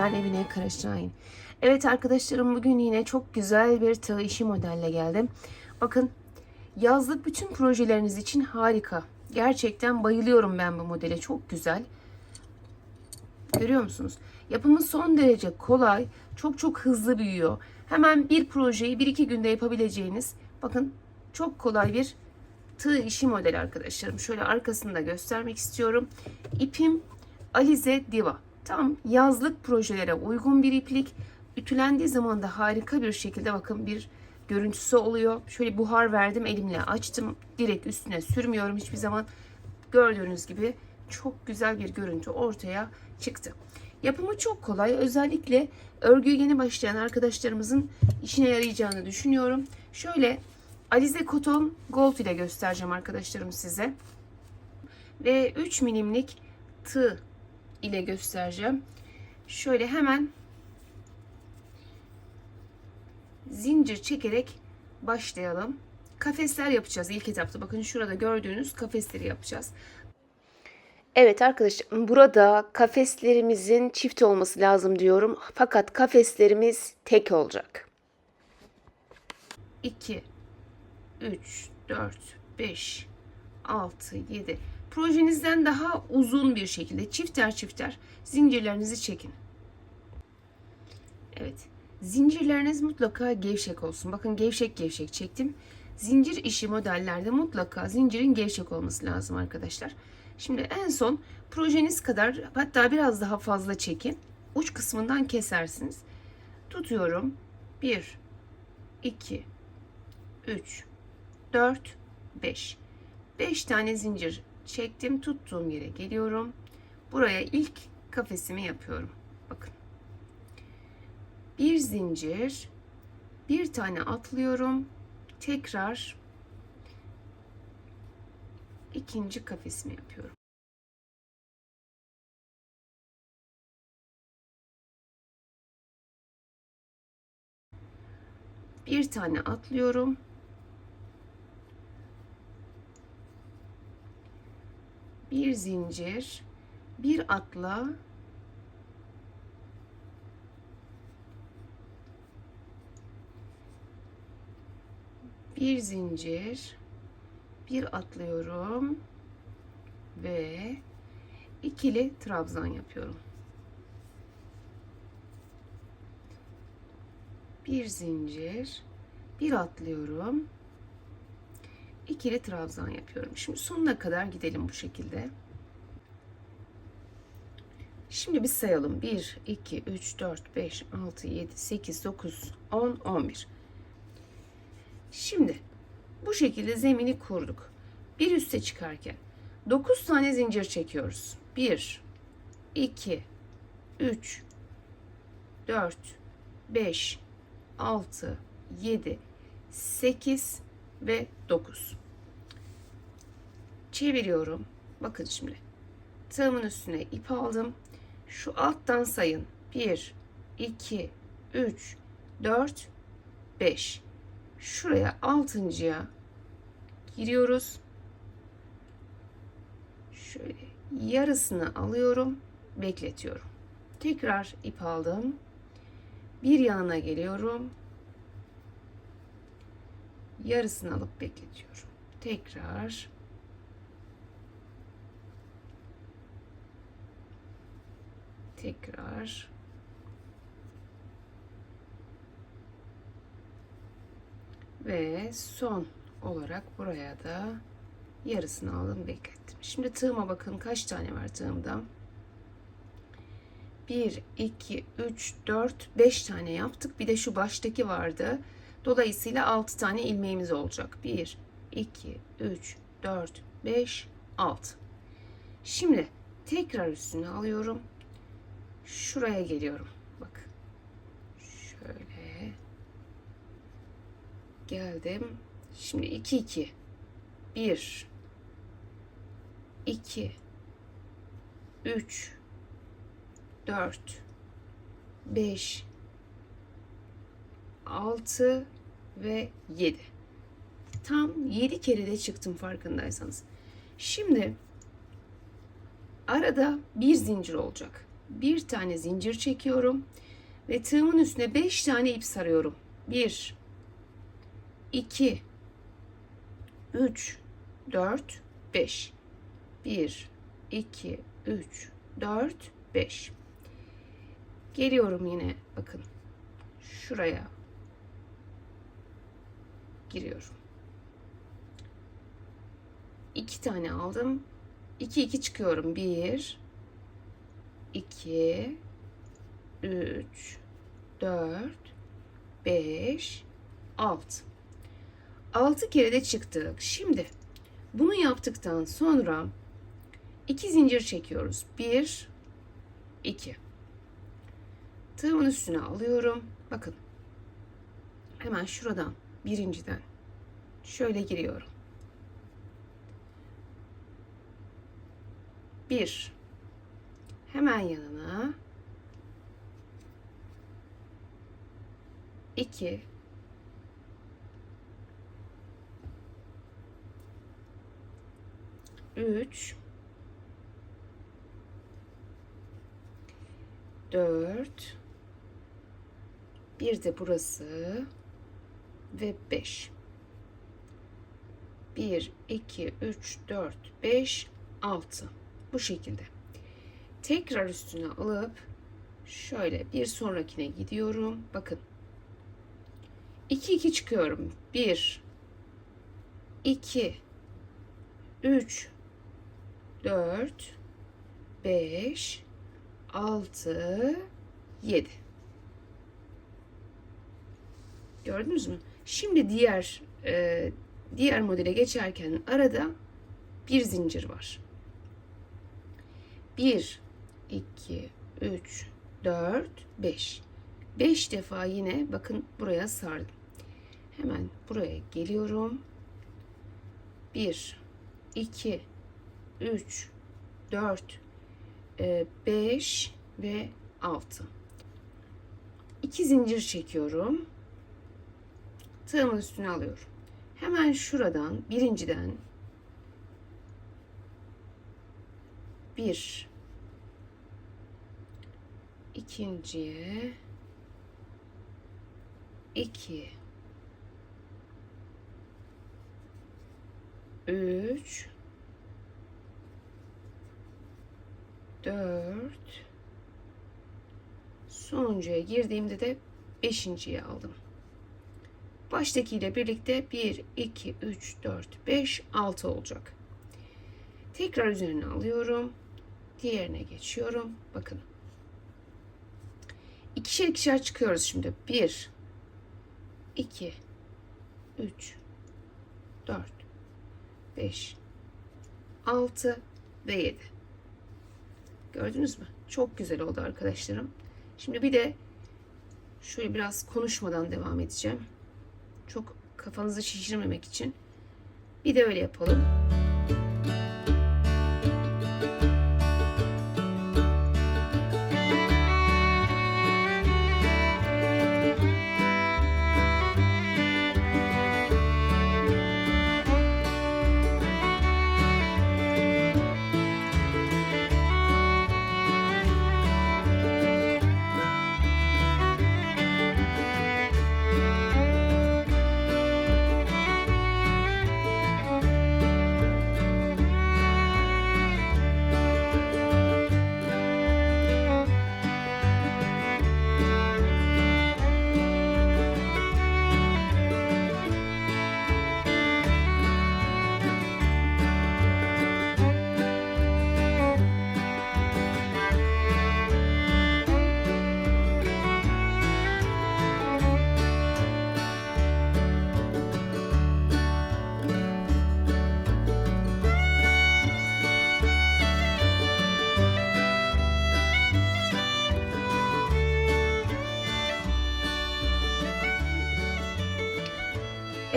Ben Emine Karaşahin. Evet arkadaşlarım bugün yine çok güzel bir tığ işi modelle geldim. Bakın yazlık bütün projeleriniz için harika. Gerçekten bayılıyorum ben bu modele. Çok güzel. Görüyor musunuz? Yapımı son derece kolay. Çok çok hızlı büyüyor. Hemen bir projeyi bir iki günde yapabileceğiniz bakın çok kolay bir tığ işi modeli arkadaşlarım. Şöyle arkasını da göstermek istiyorum. İpim Alize Diva. Tam yazlık projelere uygun bir iplik. Ütülendiği zaman da harika bir şekilde bakın bir görüntüsü oluyor. Şöyle buhar verdim elimle açtım. Direkt üstüne sürmüyorum hiçbir zaman. Gördüğünüz gibi çok güzel bir görüntü ortaya çıktı. Yapımı çok kolay. Özellikle örgüye yeni başlayan arkadaşlarımızın işine yarayacağını düşünüyorum. Şöyle Alize Koton Gold ile göstereceğim arkadaşlarım size. Ve 3 milimlik tığ ile göstereceğim. Şöyle hemen zincir çekerek başlayalım. Kafesler yapacağız ilk etapta. Bakın şurada gördüğünüz kafesleri yapacağız. Evet arkadaşlar burada kafeslerimizin çift olması lazım diyorum. Fakat kafeslerimiz tek olacak. 2 3 4 5 6 7 projenizden daha uzun bir şekilde çifter çifter zincirlerinizi çekin. Evet. Zincirleriniz mutlaka gevşek olsun. Bakın gevşek gevşek çektim. Zincir işi modellerde mutlaka zincirin gevşek olması lazım arkadaşlar. Şimdi en son projeniz kadar hatta biraz daha fazla çekin. Uç kısmından kesersiniz. Tutuyorum. 1 2 3 4 5 5 tane zincir çektim tuttuğum yere geliyorum. Buraya ilk kafesimi yapıyorum. Bakın. Bir zincir bir tane atlıyorum. Tekrar ikinci kafesimi yapıyorum. Bir tane atlıyorum bir zincir, bir atla bir zincir, bir atlıyorum ve ikili trabzan yapıyorum. Bir zincir, bir atlıyorum ikili trabzan yapıyorum. Şimdi sonuna kadar gidelim bu şekilde. Şimdi bir sayalım. 1, 2, 3, 4, 5, 6, 7, 8, 9, 10, 11. Şimdi bu şekilde zemini kurduk. Bir üste çıkarken 9 tane zincir çekiyoruz. 1, 2, 3, 4, 5, 6, 7, 8 ve 9 çeviriyorum. Bakın şimdi. Tığımın üstüne ip aldım. Şu alttan sayın. 1, 2, 3, 4, 5. Şuraya altıncıya giriyoruz. Şöyle yarısını alıyorum. Bekletiyorum. Tekrar ip aldım. Bir yanına geliyorum. Yarısını alıp bekletiyorum. Tekrar tekrar ve son olarak buraya da yarısını aldım beklettim. Şimdi tığıma bakın kaç tane var tığımda. 1, 2, 3, 4, 5 tane yaptık. Bir de şu baştaki vardı. Dolayısıyla 6 tane ilmeğimiz olacak. 1, 2, 3, 4, 5, 6. Şimdi tekrar üstüne alıyorum şuraya geliyorum. Bak. Şöyle. Geldim. Şimdi 2 2 1 2 3 4 5 6 ve 7. Tam 7 kere de çıktım farkındaysanız. Şimdi arada bir zincir olacak. Bir tane zincir çekiyorum ve tığımın üstüne 5 tane ip sarıyorum. 1 2 3 4 5 1 2 3 4 5 Geliyorum yine bakın şuraya giriyorum. İki tane aldım. 2 2 çıkıyorum. 1 2 3 4 5 6 6 kere de çıktık. Şimdi bunu yaptıktan sonra iki zincir çekiyoruz. 1 2 Tığımın üstüne alıyorum. Bakın. Hemen şuradan birinciden şöyle giriyorum. Bir. Hemen yanına. iki. Üç. Dört. Bir de burası ve 5. 1, 2, 3, 4, 5, 6. Bu şekilde. Tekrar üstüne alıp şöyle bir sonrakine gidiyorum. Bakın. 2, 2 çıkıyorum. 1, 2, 3, 4, 5, 6, 7. Gördünüz mü? Şimdi diğer e, diğer modele geçerken arada bir zincir var. 1 2 3 4 5 5 defa yine bakın buraya sardım. Hemen buraya geliyorum. 1 2 3 4 5 ve 6 2 zincir çekiyorum tığımın üstüne alıyorum. Hemen şuradan birinciden bir ikinciye iki üç dört sonuncuya girdiğimde de beşinciye aldım. Baştaki ile birlikte 1, 2, 3, 4, 5, 6 olacak. Tekrar üzerine alıyorum. Diğerine geçiyorum. Bakın. İkişer ikişer çıkıyoruz şimdi. 1, 2, 3, 4, 5, 6 ve 7. Gördünüz mü? Çok güzel oldu arkadaşlarım. Şimdi bir de şöyle biraz konuşmadan devam edeceğim. Çok kafanızı şişirmemek için. Bir de öyle yapalım.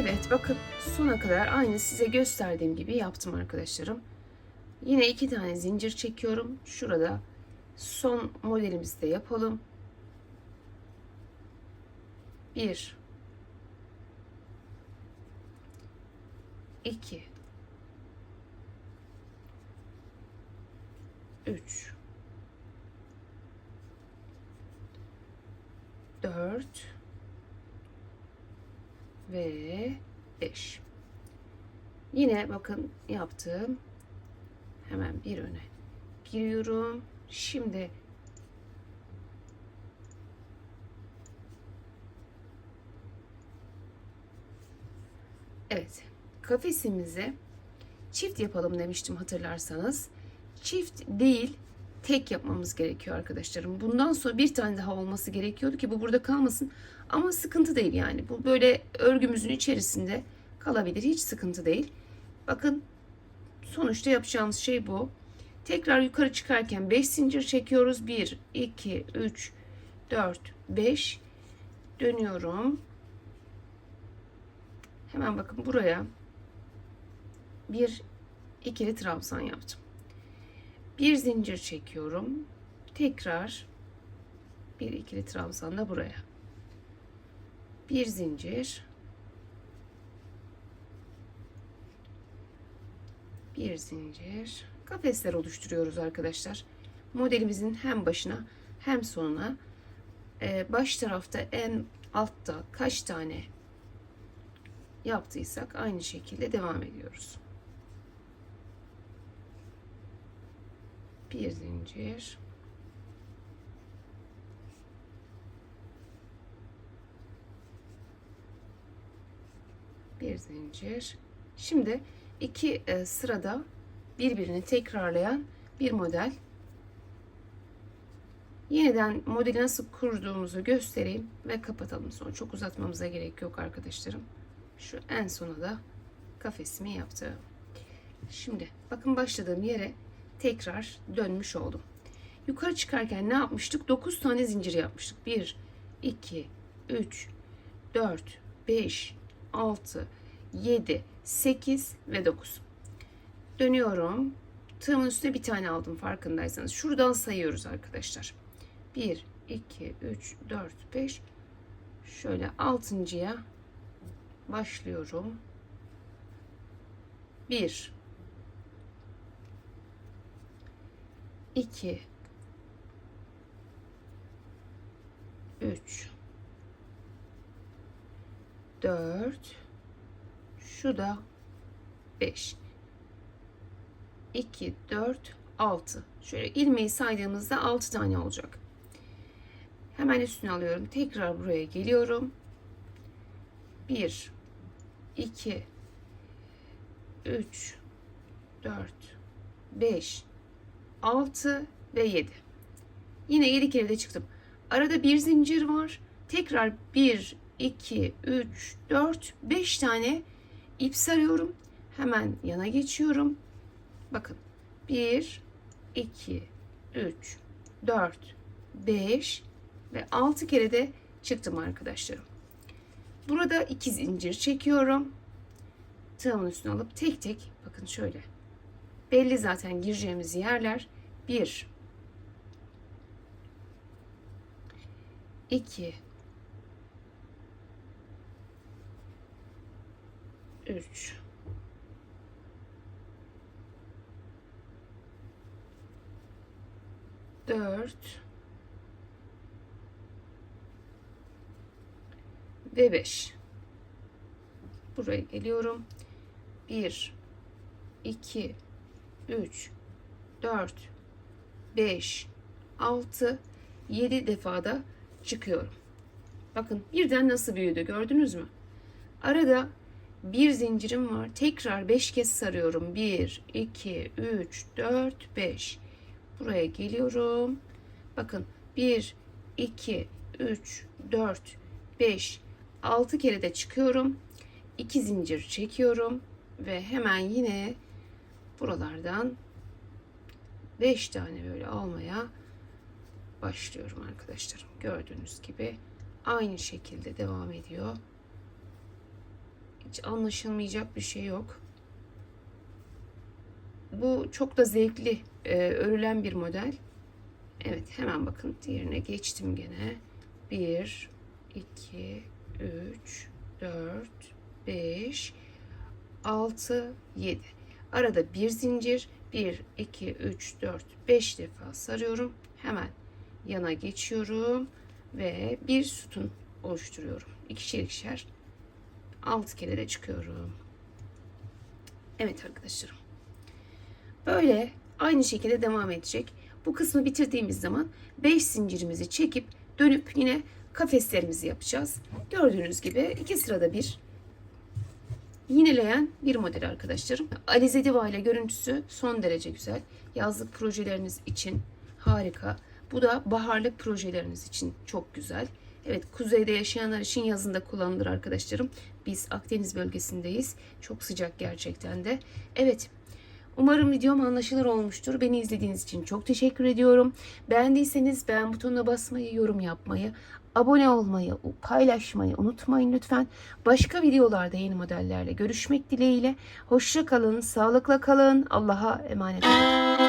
Evet bakın sona kadar aynı size gösterdiğim gibi yaptım arkadaşlarım. Yine iki tane zincir çekiyorum. Şurada son modelimizi de yapalım. 1 2 3 4 ve 5. Yine bakın yaptım. Hemen bir öne giriyorum. Şimdi Evet. Kafesimizi çift yapalım demiştim hatırlarsanız. Çift değil, tek yapmamız gerekiyor arkadaşlarım. Bundan sonra bir tane daha olması gerekiyordu ki bu burada kalmasın. Ama sıkıntı değil yani. Bu böyle örgümüzün içerisinde kalabilir. Hiç sıkıntı değil. Bakın sonuçta yapacağımız şey bu. Tekrar yukarı çıkarken 5 zincir çekiyoruz. 1, 2, 3, 4, 5 dönüyorum. Hemen bakın buraya bir ikili trabzan yaptım. Bir zincir çekiyorum. Tekrar bir ikili trabzan da buraya. Bir zincir. Bir zincir. Kafesler oluşturuyoruz arkadaşlar. Modelimizin hem başına hem sonuna e, baş tarafta en altta kaç tane yaptıysak aynı şekilde devam ediyoruz. Bir zincir. Bir zincir. Şimdi iki e, sırada birbirini tekrarlayan bir model. Yeniden modeli nasıl kurduğumuzu göstereyim ve kapatalım. Sonra çok uzatmamıza gerek yok arkadaşlarım. Şu en sona da kafesimi yaptım. Şimdi bakın başladığım yere tekrar dönmüş oldum. Yukarı çıkarken ne yapmıştık? 9 tane zincir yapmıştık. 1, 2, 3, 4, 5, 6, 7, 8 ve 9. Dönüyorum. Tığımın üstüne bir tane aldım farkındaysanız. Şuradan sayıyoruz arkadaşlar. 1, 2, 3, 4, 5. Şöyle altıncıya başlıyorum. 1 2 3 4 şu da 5 2 4 6 şöyle ilmeği saydığımızda 6 tane olacak. Hemen üstüne alıyorum. Tekrar buraya geliyorum. 1 2 3 4 5 6 ve 7 yine 7 kere de çıktım. Arada bir zincir var. Tekrar 1 2 3 4 5 tane ip sarıyorum. Hemen yana geçiyorum. Bakın. 1 2 3 4 5 ve 6 kere de çıktım arkadaşlarım. Burada iki zincir çekiyorum. Tığımın üstüne alıp tek tek bakın şöyle. Belli zaten gireceğimiz yerler. Bir, iki, üç, dört, ve 5. Buraya geliyorum. 1 2 3 4 5 6 7 defada çıkıyorum. Bakın birden nasıl büyüdü gördünüz mü? Arada bir zincirim var. Tekrar 5 kez sarıyorum. 1 2 3 4 5. Buraya geliyorum. Bakın 1 2 3 4 5 6 kere de çıkıyorum. 2 zincir çekiyorum ve hemen yine buralardan 5 tane böyle almaya başlıyorum arkadaşlarım. Gördüğünüz gibi aynı şekilde devam ediyor. Hiç anlaşılmayacak bir şey yok. Bu çok da zevkli e, örülen bir model. Evet hemen bakın diğerine geçtim gene. 1 2 3, 4, 5, 6, 7. Arada bir zincir. 1, 2, 3, 4, 5 defa sarıyorum. Hemen yana geçiyorum. ve bir sütun oluşturuyorum. İkişer ikişer 6 kere çıkıyorum. Evet arkadaşlarım. Böyle aynı şekilde devam edecek. Bu kısmı bitirdiğimiz zaman 5 zincirimizi çekip dönüp yine kafeslerimizi yapacağız. Gördüğünüz gibi iki sırada bir yineleyen bir model arkadaşlarım. Alize Diva ile görüntüsü son derece güzel. Yazlık projeleriniz için harika. Bu da baharlık projeleriniz için çok güzel. Evet kuzeyde yaşayanlar için yazında kullanılır arkadaşlarım. Biz Akdeniz bölgesindeyiz. Çok sıcak gerçekten de. Evet Umarım videom anlaşılır olmuştur. Beni izlediğiniz için çok teşekkür ediyorum. Beğendiyseniz beğen butonuna basmayı, yorum yapmayı, abone olmayı, paylaşmayı unutmayın lütfen. Başka videolarda yeni modellerle görüşmek dileğiyle. Hoşça kalın, sağlıkla kalın. Allah'a emanet olun.